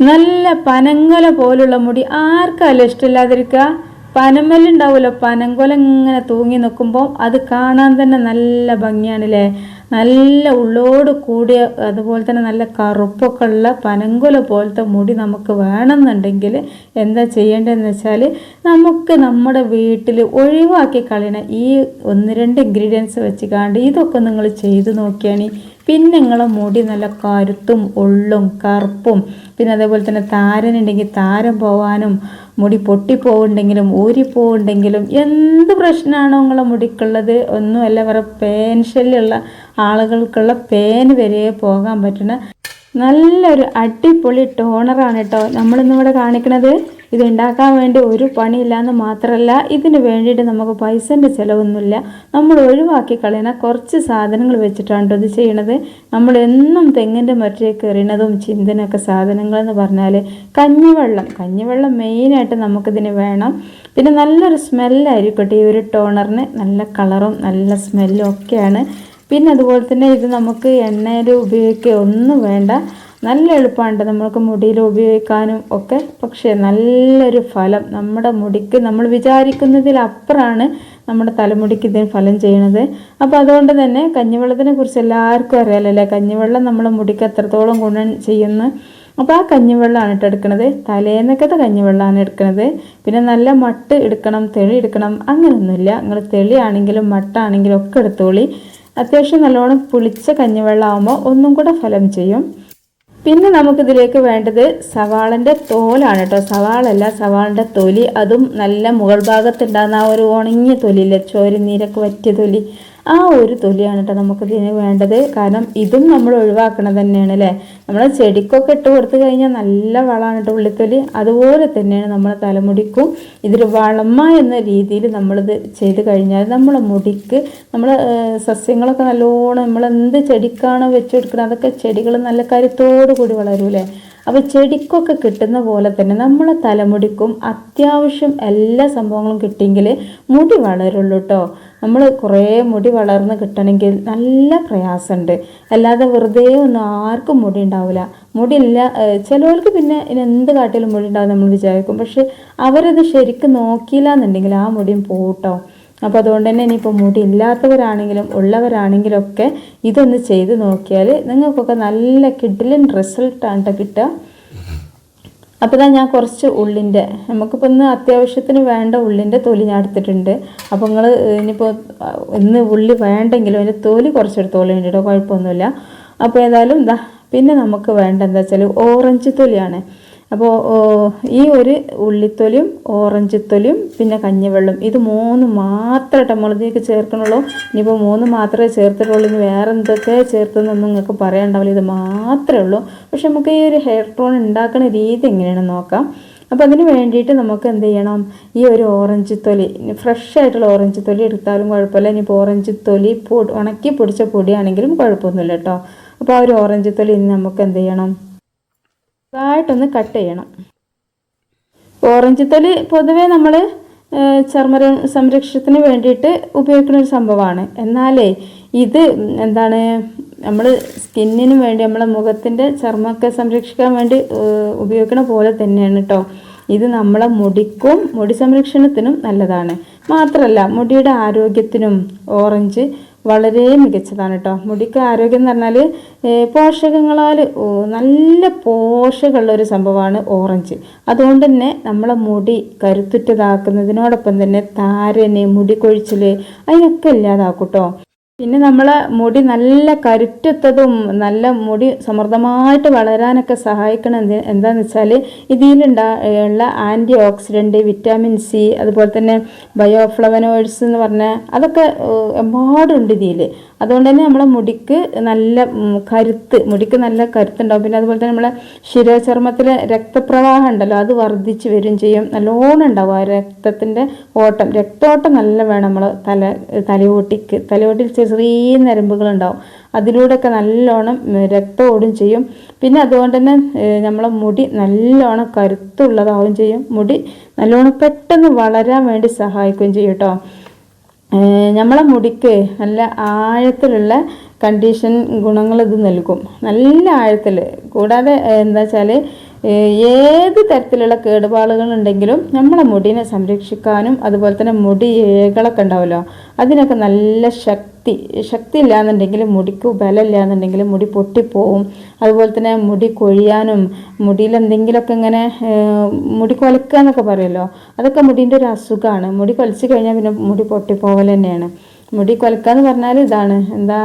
നല്ല പനങ്കൊല പോലുള്ള മുടി ആർക്കല്ല ഇഷ്ടമില്ലാതിരിക്കുക പനമല്ലുണ്ടാവുമല്ലോ പനങ്കൊല ഇങ്ങനെ തൂങ്ങി നിൽക്കുമ്പോൾ അത് കാണാൻ തന്നെ നല്ല ഭംഗിയാണല്ലേ? നല്ല ഉള്ളോട് കൂടിയ അതുപോലെ തന്നെ നല്ല കറുപ്പൊക്കെ ഉള്ള പനങ്കുല പോലത്തെ മുടി നമുക്ക് വേണമെന്നുണ്ടെങ്കിൽ എന്താ ചെയ്യേണ്ടതെന്ന് വെച്ചാൽ നമുക്ക് നമ്മുടെ വീട്ടിൽ ഒഴിവാക്കി കളയണ ഈ ഒന്ന് രണ്ട് ഇൻഗ്രീഡിയൻസ് വെച്ച് കാണ്ട് ഇതൊക്കെ നിങ്ങൾ ചെയ്ത് നോക്കിയാണ്. പിന്നെ നിങ്ങളെ മുടി നല്ല കരുത്തും ഉള്ളും കറുപ്പും പിന്നെ അതേപോലെ തന്നെ താരനുണ്ടെങ്കിൽ താരം പോവാനും മുടി പൊട്ടിപ്പോവുണ്ടെങ്കിലും ഊരിപ്പോവുണ്ടെങ്കിലും എന്ത് പ്രശ്നമാണോ നിങ്ങളെ മുടിക്കുള്ളത്? ഒന്നുമല്ല വേറെ പേൻ ശല്യമുള്ള ആളുകൾക്കുള്ള പേൻ വരെ പോകാൻ പറ്റുന്ന നല്ലൊരു അടിപൊളി ടോണറാണ് കേട്ടോ നമ്മളിന്നിവിടെ കാണിക്കുന്നത് ഇത് ഉണ്ടാക്കാൻ വേണ്ടി ഒരു പണിയില്ലാന്ന് മാത്രമല്ല ഇതിന് വേണ്ടിയിട്ട് നമുക്ക് പൈസന്റെ ചിലവൊന്നുമില്ല. നമ്മൾ ഒഴിവാക്കി കളയണ കുറച്ച് സാധനങ്ങൾ വെച്ചിട്ടാണ് ഇത് ചെയ്യണത്. നമ്മൾ എന്നും തെങ്ങിന്റെ മറ്റേക്ക് എറിയണതും ചിന്തനൊക്കെ സാധനങ്ങളെന്ന് പറഞ്ഞാൽ കഞ്ഞിവെള്ളം. കഞ്ഞിവെള്ളം മെയിനായിട്ട് നമുക്കിതിന് വേണം. പിന്നെ നല്ലൊരു സ്മെല്ലായിരിക്കട്ടെ ഈ ഒരു ടോണറിന്. നല്ല കളറും നല്ല സ്മെല്ലും ഒക്കെയാണ്. പിന്നെ അതുപോലെ തന്നെ ഇത് നമുക്ക് എണ്ണയിൽ ഉപയോഗിക്കുക ഒന്നും വേണ്ട. നല്ല എളുപ്പമുണ്ട് നമ്മൾക്ക് മുടിയിൽ ഉപയോഗിക്കാനും ഒക്കെ. പക്ഷേ നല്ലൊരു ഫലം നമ്മുടെ മുടിക്ക് നമ്മൾ വിചാരിക്കുന്നതിലപ്പുറമാണ് നമ്മുടെ തലമുടിക്ക് ഇതിന് ഫലം ചെയ്യണത്. അപ്പോൾ അതുകൊണ്ട് തന്നെ കഞ്ഞിവെള്ളത്തിനെ കുറിച്ച് എല്ലാവർക്കും അറിയാലല്ലേ കഞ്ഞിവെള്ളം നമ്മുടെ മുടിക്ക് എത്രത്തോളം ഗുണം ചെയ്യുന്നു. അപ്പോൾ ആ കഞ്ഞിവെള്ളമാണ് കേട്ടോ എടുക്കണത്. തലേന്നൊക്കത്തെ കഞ്ഞിവെള്ളമാണ് എടുക്കണത്. പിന്നെ നല്ല മട്ട് എടുക്കണം തെളി എടുക്കണം അങ്ങനെയൊന്നുമില്ല നിങ്ങൾ തെളിയാണെങ്കിലും മട്ടാണെങ്കിലും ഒക്കെ എടുത്തോളി. അത്യാവശ്യം നല്ലോണം പുളിച്ച കഞ്ഞിവെള്ളം ആകുമ്പോൾ ഒന്നും കൂടെ ഫലം ചെയ്യും. പിന്നെ നമുക്കിതിലേക്ക് വേണ്ടത് സവാളന്റെ തോലാണ് കേട്ടോ. സവാളല്ല സവാളിന്റെ തൊലി. അതും നല്ല മുകൾ ഭാഗത്തുണ്ടാകുന്ന ആ ഒരു ഉണങ്ങിയ തൊലിയില്ലേ? ചോരനീരൊക്കെ വറ്റിയ തൊലി. ആ ഒരു തൊലിയാണ് കേട്ടോ നമുക്കിതിന് വേണ്ടത്. കാരണം ഇതും നമ്മൾ ഒഴിവാക്കണം തന്നെയാണ് അല്ലേ നമ്മൾ ചെടിക്കൊക്കെ ഇട്ട് കൊടുത്തു കഴിഞ്ഞാൽ നല്ല വളമാണ് കേട്ടോ ഉള്ളിത്തൊലി. അതുപോലെ തന്നെയാണ് നമ്മളെ തലമുടിക്കും. ഇതൊരു വളമ്മ എന്ന രീതിയിൽ നമ്മളിത് ചെയ്ത് കഴിഞ്ഞാൽ നമ്മളെ മുടിക്ക് നമ്മൾ സസ്യങ്ങളൊക്കെ നല്ലോണം നമ്മൾ എന്ത് ചെടിക്കാണോ വെച്ചെടുക്കണം അതൊക്കെ ചെടികൾ നല്ല കരുത്തോടു കൂടി വളരൂലേ അപ്പോൾ ചെടിക്കൊക്കെ കിട്ടുന്ന പോലെ തന്നെ നമ്മളെ തലമുടിക്കും അത്യാവശ്യം എല്ലാ സംഭവങ്ങളും കിട്ടിയെങ്കിൽ മുടി വളരുള്ളൂ കേട്ടോ നമ്മൾ കുറേ മുടി വളർന്ന് കിട്ടണമെങ്കിൽ നല്ല പ്രയാസമുണ്ട്. അല്ലാതെ വെറുതെ ഒന്നും ആർക്കും മുടി ഉണ്ടാവില്ല. മുടി ഇല്ല ചിലവർക്ക് പിന്നെ ഇനി എന്ത് കാട്ടിലും മുടി ഉണ്ടാവും നമ്മൾ വിചാരിക്കും. പക്ഷെ അവരത് ശരിക്കും നോക്കിയില്ല എന്നുണ്ടെങ്കിൽ ആ മുടിയും പോട്ടോ. അപ്പോൾ അതുകൊണ്ട് തന്നെ ഇനിയിപ്പോൾ മുടി ഇല്ലാത്തവരാണെങ്കിലും ഉള്ളവരാണെങ്കിലും ഒക്കെ ഇതൊന്ന് ചെയ്ത് നോക്കിയാൽ നിങ്ങൾക്കൊക്കെ നല്ല കിഡിലും റിസൾട്ടാണ് കേട്ടോ കിട്ടുക. അപ്പോൾ ഇതാ ഞാൻ കുറച്ച് ഉള്ളിന്റെ നമുക്കിപ്പോൾ ഇന്ന് അത്യാവശ്യത്തിന് വേണ്ട ഉള്ളിന്റെ തൊലി ഞാൻ എടുത്തിട്ടുണ്ട്. അപ്പോൾ നിങ്ങൾ ഇനിയിപ്പോൾ ഇന്ന് ഉള്ളി വേണ്ടെങ്കിലും അതിന്റെ തൊലി കുറച്ചെടുത്തോളം വേണ്ടിയിട്ടോ കുഴപ്പമൊന്നുമില്ല. അപ്പോൾ ഏതായാലും ഇതാ പിന്നെ നമുക്ക് വേണ്ട എന്താ വെച്ചാൽ ഓറഞ്ച് തൊലിയാണ്. അപ്പോൾ ഈ ഒരു ഉള്ളിത്തൊലിയും ഓറഞ്ച് തൊലിയും പിന്നെ കഞ്ഞിവെള്ളം ഇത് മൂന്ന് മാത്രമേ നമ്മളിതിലേക്ക് ചേർക്കണുള്ളൂ. ഇനിയിപ്പോൾ മൂന്ന് മാത്രമേ ചേർത്തിട്ടുള്ളൂ. ഇനി വേറെ എന്തൊക്കെ ചേർത്തെന്നൊന്നും നിങ്ങൾക്ക് പറയാനുണ്ടാവില്ല. ഇത് മാത്രമേ ഉള്ളൂ. പക്ഷെ നമുക്ക് ഈ ഒരു ഹെയർ ടോൺ ഉണ്ടാക്കുന്ന രീതി എങ്ങനെയാണെന്ന് നോക്കാം. അപ്പോൾ അതിന് വേണ്ടിയിട്ട് നമുക്ക് എന്ത് ചെയ്യണം? ഈ ഒരു ഓറഞ്ച് തൊലി ഫ്രഷ് ആയിട്ടുള്ള ഓറഞ്ച് തൊലി എടുത്താലും കുഴപ്പമില്ല. ഇനിയിപ്പോൾ ഓറഞ്ച് തൊലി പൊടി ഉണക്കി പൊടിച്ച പൊടിയാണെങ്കിലും കുഴപ്പമൊന്നുമില്ല കേട്ടോ. അപ്പോൾ ആ ഒരു ഓറഞ്ച് തൊലി ഇനി നമുക്ക് എന്ത് ചെയ്യണം? ചെറുതായിട്ടൊന്ന് കട്ട് ചെയ്യണം. ഓറഞ്ച് തൊലി പൊതുവേ നമ്മൾ ചർമ്മ സംരക്ഷണത്തിന് വേണ്ടിയിട്ട് ഉപയോഗിക്കുന്ന ഒരു സംഭവമാണ്. എന്നാലേ ഇത് എന്താണ് നമ്മൾ സ്കിന്നിന് വേണ്ടി നമ്മളെ മുഖത്തിന്റെ ചർമ്മമൊക്കെ സംരക്ഷിക്കാൻ വേണ്ടി ഉപയോഗിക്കണ പോലെ തന്നെയാണ് കേട്ടോ ഇത് നമ്മളെ മുടിക്കും മുടി സംരക്ഷണത്തിനും നല്ലതാണ്. മാത്രമല്ല മുടിയുടെ ആരോഗ്യത്തിനും ഓറഞ്ച് വളരെ മികച്ചതാണ് കേട്ടോ മുടിക്ക് ആരോഗ്യം എന്ന് പറഞ്ഞാൽ പോഷകങ്ങളാൽ നല്ല പോഷകമുള്ള ഒരു സംഭവമാണ് ഓറഞ്ച്. അതുകൊണ്ട് തന്നെ നമ്മളെ മുടി കരുത്തുറ്റതാക്കുന്നതിനോടൊപ്പം തന്നെ താരന് മുടി കൊഴിച്ചിൽ അതിനൊക്കെ ഇല്ലാതാക്കും കേട്ടോ പിന്നെ നമ്മൾ മുടി നല്ല കരുറ്റത്തതും നല്ല മുടി സമൃദ്ധമായിട്ട് വളരാനൊക്കെ സഹായിക്കണം എന്ത് എന്താണെന്ന് വെച്ചാൽ ഇതിലുണ്ടാ ഉള്ള ആന്റി ഓക്സിഡന്റ് വിറ്റാമിൻ സി അതുപോലെ തന്നെ ബയോഫ്ലവനോയിഡ്സ് എന്ന് പറഞ്ഞാൽ അതൊക്കെ ഒരുപാടുണ്ട് ഇതിൽ അതുകൊണ്ട് തന്നെ നമ്മളെ മുടിക്ക് നല്ല കരുത്ത് മുടിക്ക് നല്ല കരുത്തുണ്ടാവും. പിന്നെ അതുപോലെ തന്നെ നമ്മളെ ശിരചർമ്മത്തിലെ രക്തപ്രവാഹം ഉണ്ടല്ലോ അത് വർദ്ധിച്ചു വരും ചെയ്യും. നല്ലോണം ഉണ്ടാവും ആ രക്തത്തിന്റെ ഓട്ടം. രക്തോട്ടം നല്ല വേണം നമ്മൾ തല തലയോട്ടിക്ക്. തലയോട്ടിൽ നരമ്പുകളുണ്ടാവും അതിലൂടെയൊക്കെ നല്ലോണം രക്തം ഓടും ചെയ്യും. പിന്നെ അതുകൊണ്ട് തന്നെ നമ്മളെ മുടി നല്ലോണം കരുത്തുള്ളതാവുകയും ചെയ്യും. മുടി നല്ലോണം പെട്ടെന്ന് വളരാൻ വേണ്ടി സഹായിക്കുകയും ചെയ്യും കേട്ടോ. നമ്മളെ മുടിക്ക് നല്ല ആഴത്തിലുള്ള കണ്ടീഷൻ ഗുണങ്ങൾ ഇത് നൽകും. നല്ല ആഴത്തിൽ. കൂടാതെ എന്താ വെച്ചാൽ ഏത് തരത്തിലുള്ള കേടുപാടുകൾ ഉണ്ടെങ്കിലും നമ്മളെ മുടിനെ സംരക്ഷിക്കാനും അതുപോലെ തന്നെ മുടി ഏകളൊക്കെ ഉണ്ടാവുമല്ലോ അതിനൊക്കെ നല്ല ശക്തി ശക്തി ശക്തി ഇല്ലാന്നുണ്ടെങ്കിൽ മുടിക്ക് ബലമില്ല എന്നുണ്ടെങ്കിൽ മുടി പൊട്ടിപ്പോവും. അതുപോലെ തന്നെ മുടി കൊഴിയാനും മുടിയിൽ എന്തെങ്കിലുമൊക്കെ ഇങ്ങനെ മുടി കൊലക്കുക എന്നൊക്കെ പറയുമല്ലോ അതൊക്കെ മുടീന്റെ ഒരു അസുഖമാണ്. മുടി കൊലച്ച് കഴിഞ്ഞാൽ പിന്നെ മുടി പൊട്ടിപ്പോവൽ തന്നെയാണ്. മുടി കൊലക്കുക എന്ന് പറഞ്ഞാൽ ഇതാണ്. എന്താ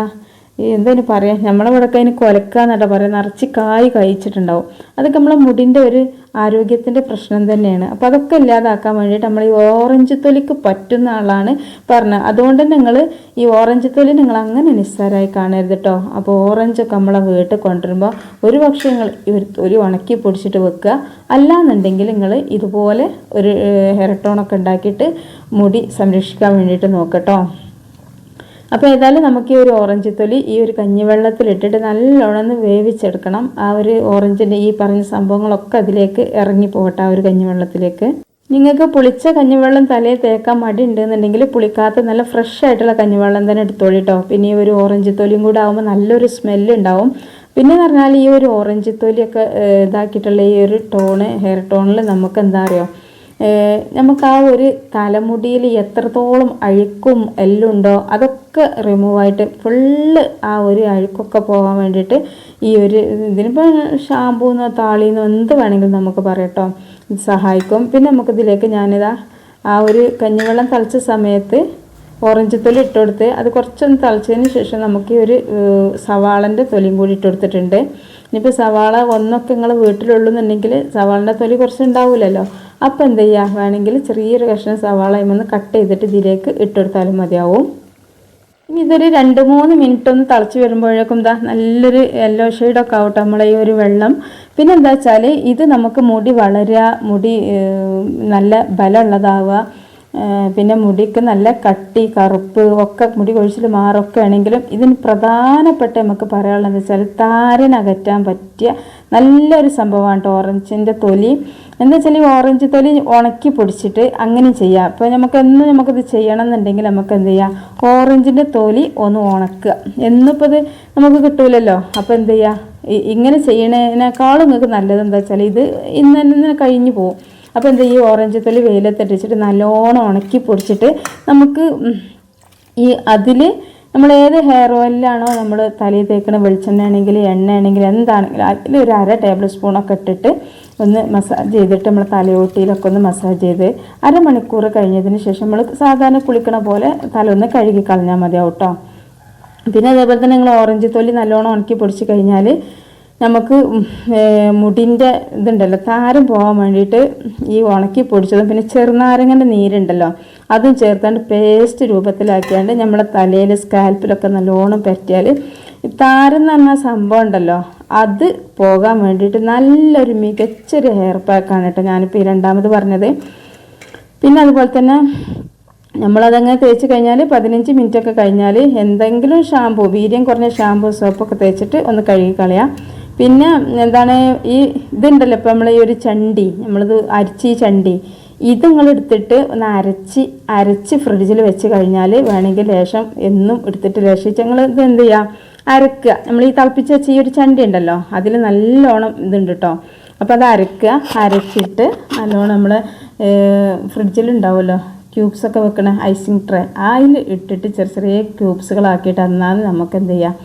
എന്തതിന് പറയാം? നമ്മളെ ഇവിടെയൊക്കെ അതിന് കൊലക്കാന്നല്ല പറയാം. നിറച്ച് കായ് കഴിച്ചിട്ടുണ്ടാവും. അതൊക്കെ നമ്മളെ മുടിന്റെ ഒരു ആരോഗ്യത്തിന്റെ പ്രശ്നം തന്നെയാണ്. അപ്പോൾ അതൊക്കെ ഇല്ലാതാക്കാൻ വേണ്ടിയിട്ട് നമ്മൾ ഈ ഓറഞ്ച് തൊലിക്ക് പറ്റുന്ന ആളാണ് പറഞ്ഞത്. അതുകൊണ്ട് തന്നെ നിങ്ങൾ ഈ ഓറഞ്ച് തൊലി നിങ്ങൾ അങ്ങനെ നിസ്സാരമായി കാണരുത് കേട്ടോ അപ്പോൾ ഓറഞ്ചൊക്കെ നമ്മളെ വീട്ടിൽ കൊണ്ടുവരുമ്പോൾ ഒരു പക്ഷേ നിങ്ങൾ ഒരു തൊലി ഉണക്കി പൊടിച്ചിട്ട് വെക്കുക. അല്ലാന്നുണ്ടെങ്കിൽ നിങ്ങൾ ഇതുപോലെ ഒരു ഹെയർ ടോണൊക്കെ ഉണ്ടാക്കിയിട്ട് മുടി സംരക്ഷിക്കാൻ വേണ്ടിയിട്ട് നോക്കട്ടോ. അപ്പോൾ ഏതായാലും നമുക്ക് ഈ ഒരു ഓറഞ്ച് തൊലി ഈ ഒരു കഞ്ഞിവെള്ളത്തിലിട്ടിട്ട് നല്ലോണം വേവിച്ചെടുക്കണം. ആ ഒരു ഓറഞ്ചിന്റെ ഈ പറഞ്ഞ സംഭവങ്ങളൊക്കെ അതിലേക്ക് ഇറങ്ങി പോകട്ടെ ആ ഒരു കഞ്ഞിവെള്ളത്തിലേക്ക്. നിങ്ങൾക്ക് പുളിച്ച കഞ്ഞിവെള്ളം തലയിൽ തേക്കാൻ മടി ഉണ്ടെന്നുണ്ടെങ്കിൽ പുളിക്കാത്ത നല്ല ഫ്രഷ് ആയിട്ടുള്ള കഞ്ഞിവെള്ളം തന്നെ എടുത്തോളി കേട്ടോ പിന്നെ ഈ ഒരു ഓറഞ്ച് തൊലിയും കൂടെ ആകുമ്പോൾ നല്ലൊരു സ്മെല്ല് ഉണ്ടാവും. പിന്നെ പറഞ്ഞാൽ ഈ ഒരു ഓറഞ്ച് തൊലിയൊക്കെ ഇതാക്കിയിട്ടുള്ള ഈ ഒരു ടോണ് ഹെയർ ടോണിൽ നമുക്ക് എന്താ ഏഹ് നമുക്ക് ആ ഒരു തലമുടിയിൽ എത്രത്തോളം അഴുക്കും എല്ലുണ്ടോ അതൊക്കെ റിമൂവ് ആയിട്ട് ഫുള്ള് ആ ഒരു അഴുക്കൊക്കെ പോകാൻ വേണ്ടിയിട്ട് ഈ ഒരു ഇതിനിപ്പോൾ ഷാമ്പൂന്നോ താളിന്നോ എന്ത് വേണമെങ്കിലും നമുക്ക് പറയട്ടോ ഇത് സഹായിക്കും. പിന്നെ നമുക്കിതിലേക്ക് ഞാനിതാ ആ ഒരു കഞ്ഞിവെള്ളം തളിച്ച സമയത്ത് ഓറഞ്ച് തൊലി ഇട്ട് കൊടുത്ത് അത് കുറച്ചൊന്ന് തളിച്ചതിന് ശേഷം നമുക്ക് ഒരു സവാളന്റെ തൊലിയും കൂടി ഇട്ട് കൊടുത്തിട്ടുണ്ട് ഇനിയിപ്പോൾ സവാള ഒന്നൊക്കെ നിങ്ങൾ വീട്ടിലുള്ളൂന്നുണ്ടെങ്കിൽ സവാളിന്റെ തൊലി കുറച്ച് ഉണ്ടാവില്ലല്ലോ അപ്പോൾ എന്ത് ചെയ്യുക വേണമെങ്കിൽ ചെറിയൊരു കഷ്ണം സവാള ഒന്ന് കട്ട് ചെയ്തിട്ട് ഇതിലേക്ക് ഇട്ടെടുത്താലും മതിയാവും. ഇനി ഇതൊരു രണ്ട് മൂന്ന് മിനിറ്റ് ഒന്ന് തിളച്ച് വരുമ്പോഴേക്കും എന്താ നല്ലൊരു യെല്ലോ ഷെയ്ഡൊക്കെ ആവട്ടെ നമ്മളെ ഈ ഒരു വെള്ളം. പിന്നെ എന്താ വെച്ചാൽ ഇത് നമുക്ക് മുടി വളരുക മുടി നല്ല ബലമുള്ളതാവുക. പിന്നെ മുടിക്ക് നല്ല കട്ടി കറുപ്പ് ഒക്കെ മുടി കൊഴിച്ചിൽ മാറൊക്കെ ആണെങ്കിലും ഇതിന് പ്രധാനപ്പെട്ട നമുക്ക് പറയാനുള്ളതെന്ന് വെച്ചാൽ താരനകറ്റാൻ പറ്റിയ നല്ലൊരു സംഭവമാണ് കേട്ടോ ഓറഞ്ചിന്റെ തൊലി. എന്താ വെച്ചാൽ ഈ ഓറഞ്ച് തൊലി ഉണക്കി പൊടിച്ചിട്ട് അങ്ങനെ ചെയ്യാം. അപ്പോൾ നമുക്ക് എന്ന് നമുക്കിത് ചെയ്യണം എന്നുണ്ടെങ്കിൽ നമുക്ക് എന്ത് ചെയ്യാം? ഓറഞ്ചിന്റെ തൊലി ഒന്ന് ഉണക്കുക. എന്നിപ്പോൾ ഇത് നമുക്ക് കിട്ടൂലല്ലോ. അപ്പോൾ എന്ത് ചെയ്യുക ഇങ്ങനെ ചെയ്യണതിനേക്കാളും നിങ്ങൾക്ക് നല്ലത് എന്താ വെച്ചാൽ ഇത് ഇന്ന് തന്നെ കഴിഞ്ഞു പോകും അപ്പോൾ എന്താ ഈ ഓറഞ്ച് തൊലി വെയിലത്തിട്ടിച്ചിട്ട് നല്ലോണം ഉണക്കി പൊടിച്ചിട്ട് നമുക്ക് ഈ അതിൽ നമ്മൾ ഏത് ഹെയർ ഓയിലാണോ നമ്മൾ തലയിൽ തേക്കണ വെളിച്ചെണ്ണ ആണെങ്കിൽ എണ്ണ ആണെങ്കിൽ എന്താണെങ്കിലും അതിൽ ഒരു അര ടേബിൾ സ്പൂണൊക്കെ ഇട്ടിട്ട് ഒന്ന് മസാജ് ചെയ്തിട്ട് നമ്മൾ തലയോട്ടിയിലൊക്കെ ഒന്ന് മസാജ് ചെയ്ത് അരമണിക്കൂർ കഴിഞ്ഞതിന് ശേഷം നമ്മൾ സാധാരണ കുളിക്കണ പോലെ തല ഒന്ന് കഴുകി കളഞ്ഞാൽ മതിയാവും കേട്ടോ പിന്നെ അതേപോലെ തന്നെ നിങ്ങൾ ഓറഞ്ച് തൊലി നല്ലോണം ഉണക്കി പൊടിച്ച് കഴിഞ്ഞാൽ നമുക്ക് മുടിന്റെ ഇതുണ്ടല്ലോ താരം പോകാൻ വേണ്ടിയിട്ട് ഈ ഉണക്കി പൊടിച്ചതും പിന്നെ ചെറുനാരങ്ങന്റെ നീരുണ്ടല്ലോ അതും ചേർത്താണ്ട് പേസ്റ്റ് രൂപത്തിലാക്കിയാണ്ട് നമ്മുടെ തലയിൽ സ്കാൽപ്പിലൊക്കെ നല്ലോണം പറ്റിയാൽ താരം എന്ന് പറഞ്ഞ സംഭവം ഉണ്ടല്ലോ അത് പോകാൻ വേണ്ടിയിട്ട് നല്ലൊരു മികച്ചൊരു ഹെയർ പാക്കാണ് കേട്ടോ ഞാനിപ്പോൾ ഈ രണ്ടാമത് പറഞ്ഞത്. പിന്നെ അതുപോലെ തന്നെ നമ്മളതങ്ങനെ തേച്ച് കഴിഞ്ഞാൽ പതിനഞ്ച് മിനിറ്റ് ഒക്കെ കഴിഞ്ഞാൽ എന്തെങ്കിലും ഷാമ്പു വീര്യം കുറഞ്ഞ ഷാമ്പു സോപ്പൊക്കെ തേച്ചിട്ട് ഒന്ന് കഴുകി കളയാം. പിന്നെ എന്താണ് ഈ ഇതുണ്ടല്ലോ ഇപ്പം നമ്മൾ ഈ ഒരു ചണ്ടി നമ്മളിത് അരിച്ച് ഈ ചണ്ടി ഇത് നിങ്ങൾ എടുത്തിട്ട് ഒന്ന് അരച്ച് അരച്ച് ഫ്രിഡ്ജിൽ വെച്ച് കഴിഞ്ഞാൽ വേണമെങ്കിൽ ലേശം എന്നും എടുത്തിട്ട് ലേശിച്ച് ഞങ്ങൾ ഇത് എന്ത് ചെയ്യുക അരക്കുക. നമ്മൾ ഈ തിളപ്പിച്ച് വെച്ച ഈ ഒരു ചണ്ടി ഉണ്ടല്ലോ അതിൽ നല്ലോണം ഇതുണ്ട് കേട്ടോ അപ്പോൾ അത് അരക്കുക. അരച്ചിട്ട് നല്ലോണം നമ്മൾ ഫ്രിഡ്ജിലുണ്ടാവുമല്ലോ ക്യൂബ്സ് ഒക്കെ വെക്കണ ഐസിങ് ട്രേ അതിൽ ഇട്ടിട്ട് ചെറിയ ചെറിയ ക്യൂബ്സുകളാക്കിയിട്ട് എന്നാൽ നമുക്ക് എന്ത് ചെയ്യാം?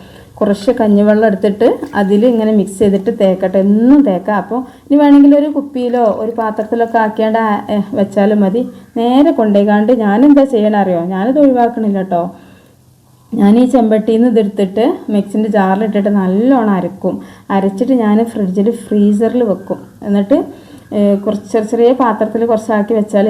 കുറച്ച് കഞ്ഞിവെള്ളം എടുത്തിട്ട് അതിൽ ഇങ്ങനെ മിക്സ് ചെയ്തിട്ട് തേക്കട്ടെ. എന്നും തേക്കാം. അപ്പോൾ ഇനി വേണമെങ്കിൽ ഒരു കുപ്പിയിലോ ഒരു പാത്രത്തിലൊക്കെ ആക്കിയാണ്ട് ആ- ഏ, വെച്ചാലും മതി. നേരെ കൊണ്ടേക്കാണ്ട് ഞാനെന്താ ചെയ്യണറിയോ? ഞാനിത് ഒഴിവാക്കണില്ല കേട്ടോ ഞാൻ ഈ ചെമ്പട്ടിയിൽ നിന്ന് ഇതെടുത്തിട്ട് മിക്സിന്റെ ജാറിലിട്ടിട്ട് നല്ലോണം അരക്കും. അരച്ചിട്ട് ഞാൻ ഫ്രിഡ്ജിൽ ഫ്രീസറിൽ വെക്കും. എന്നിട്ട് കുറച്ച് ചെറിയ ചെറിയ പാത്രത്തിൽ കുറച്ചാക്കി വെച്ചാൽ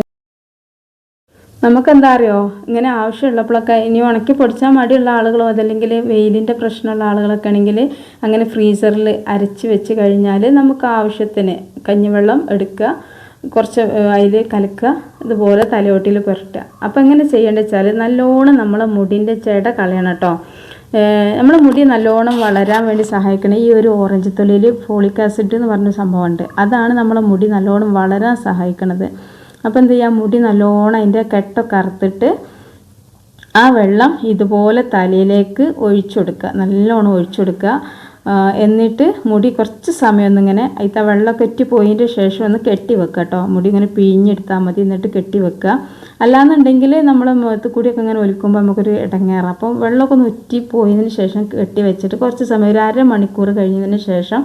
നമുക്കെന്താ അറിയോ ഇങ്ങനെ ആവശ്യമുള്ളപ്പോഴൊക്കെ ഇനി ഉണക്കി പൊടിച്ചാൽ മടിയുള്ള ആളുകളോ അതല്ലെങ്കിൽ വെയിലിന്റെ പ്രശ്നമുള്ള ആളുകളൊക്കെ ആണെങ്കിൽ അങ്ങനെ ഫ്രീസറിൽ അരച്ച് വെച്ച് കഴിഞ്ഞാൽ നമുക്ക് ആവശ്യത്തിന് കഞ്ഞിവെള്ളം എടുക്കുക കുറച്ച് അതിൽ കലക്കുക ഇതുപോലെ തലയോട്ടിൽ പുരട്ടുക. അപ്പോൾ എങ്ങനെ ചെയ്യേണ്ടത് വെച്ചാൽ നല്ലോണം നമ്മളെ മുടിന്റെ ചെട കളയണം കേട്ടോ. നമ്മുടെ മുടി നല്ലോണം വളരാൻ വേണ്ടി സഹായിക്കണ ഈ ഒരു ഓറഞ്ച് തൊലിയിൽ ഫോളിക് ആസിഡ് എന്ന് പറഞ്ഞ സംഭവമുണ്ട്. അതാണ് നമ്മളെ മുടി നല്ലോണം വളരാൻ സഹായിക്കണത്. അപ്പോൾ എന്ത് ചെയ്യുക മുടി നല്ലോണം അതിന്റെ കെട്ടൊക്കെ അറുത്തിട്ട് ആ വെള്ളം ഇതുപോലെ തലയിലേക്ക് ഒഴിച്ചെടുക്കുക. നല്ലോണം ഒഴിച്ചെടുക്കുക. എന്നിട്ട് മുടി കുറച്ച് സമയം ഒന്നിങ്ങനെ അതിൽ വെള്ളമൊക്കെ ഇറ്റി പോയതിന്റെ ശേഷം ഒന്ന് കെട്ടി വെക്കുക കേട്ടോ. മുടി ഇങ്ങനെ പിഴിഞ്ഞെടുത്താൽ മതി എന്നിട്ട് കെട്ടി വെക്കുക. അല്ലാന്നുണ്ടെങ്കിൽ നമ്മൾ മുഖത്ത് കൂടിയൊക്കെ ഇങ്ങനെ ഒലിക്കുമ്പോൾ നമുക്കൊരു ഇടങ്ങേറാം അപ്പോൾ വെള്ളമൊക്കെ ഒന്ന് ഉറ്റി പോയതിന് ശേഷം കെട്ടി വെച്ചിട്ട് കുറച്ച് സമയം ഒരു അര മണിക്കൂർ കഴിഞ്ഞതിന് ശേഷം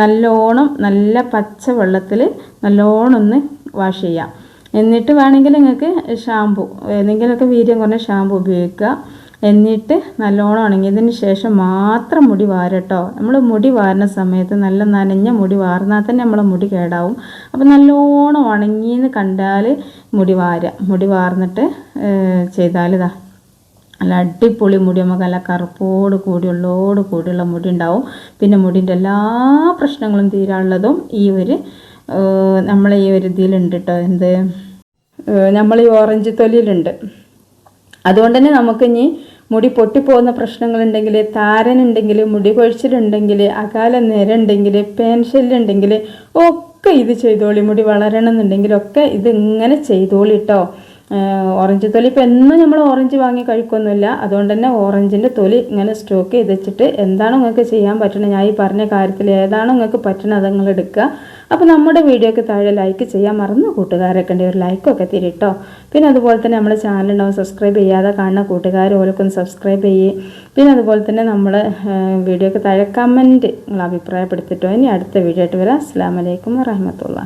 നല്ലോണം നല്ല പച്ച വെള്ളത്തിൽ നല്ലോണം ഒന്ന് വാഷ് ചെയ്യാം. എന്നിട്ട് വേണമെങ്കിൽ നിങ്ങൾക്ക് ഷാമ്പു ഏതെങ്കിലുമൊക്കെ വീര്യം കുറഞ്ഞ ഷാമ്പു ഉപയോഗിക്കുക. എന്നിട്ട് നല്ലോണം ഉണങ്ങിയതിന് ശേഷം മാത്രം മുടി വാരട്ടോ. നമ്മൾ മുടി വാരുന്ന സമയത്ത് നല്ല നനഞ്ഞ മുടി വാർന്നാൽ തന്നെ നമ്മളെ മുടി കേടാവും. അപ്പോൾ നല്ലോണം ഉണങ്ങിയെന്ന് കണ്ടാൽ മുടി വാരുക. മുടി വാർന്നിട്ട് ചെയ്താൽ ഇതാ. നല്ല അടിപൊളി മുടി നമുക്ക് നല്ല കറുപ്പോട് കൂടിയുള്ളോട് കൂടിയുള്ള മുടി ഉണ്ടാവും. പിന്നെ മുടിന്റെ എല്ലാ പ്രശ്നങ്ങളും തീരാനുള്ളതും ഈ ഒരു നമ്മളെ ഈ ഒരു ഇതിലുണ്ട് കേട്ടോ എന്ത്? നമ്മൾ ഈ ഓറഞ്ച് തൊലിയിലുണ്ട്. അതുകൊണ്ട് തന്നെ നമുക്ക് ഇനി മുടി പൊട്ടിപ്പോകുന്ന പ്രശ്നങ്ങളുണ്ടെങ്കിൽ താരനുണ്ടെങ്കിൽ മുടി കൊഴിച്ചിലുണ്ടെങ്കിൽ അകാല നിരണ്ടെങ്കിൽ പെൻഷല്ലുണ്ടെങ്കിൽ ഒക്കെ ഇത് ചെയ്തോളി. മുടി വളരണം എന്നുണ്ടെങ്കിലൊക്കെ ഇത് ഇങ്ങനെ ചെയ്തോളി കേട്ടോ ഓറഞ്ച് തൊലി ഇപ്പം എന്നും നമ്മൾ ഓറഞ്ച് വാങ്ങി കഴിക്കൊന്നുമില്ല. അതുകൊണ്ട് തന്നെ ഓറഞ്ചിന്റെ തൊലി ഇങ്ങനെ സ്റ്റോക്ക് ചെയ്ത് വെച്ചിട്ട് എന്താണോ നിങ്ങൾക്ക് ചെയ്യാൻ പറ്റണത്? ഞാൻ ഈ പറഞ്ഞ കാര്യത്തിൽ ഏതാണോ നിങ്ങൾക്ക് പറ്റണത്? നിങ്ങൾ എടുക്കുക. അപ്പോൾ നമ്മുടെ വീഡിയോയ്ക്ക് താഴെ ലൈക്ക് ചെയ്യാൻ മറന്ന് കൂട്ടുകാരൊക്കെ കണ്ടി ഒരു ലൈക്കൊക്കെ തിരിട്ടോ. പിന്നെ അതുപോലെ തന്നെ നമ്മുടെ ചാനലുണ്ടാവും സബ്സ്ക്രൈബ് ചെയ്യാതെ കാണുന്ന കൂട്ടുകാർ ഓരോക്കും സബ്സ്ക്രൈബ് ചെയ്യേ. പിന്നെ അതുപോലെ തന്നെ നമ്മൾ വീഡിയോയ്ക്ക് താഴെ കമന്റ് നിങ്ങൾ അഭിപ്രായപ്പെടുത്തിട്ടോ. ഇനി അടുത്ത വീഡിയോ ആയിട്ട് വരാം. അസ്സാം വലൈക്കും വറഹമത്തുള്ള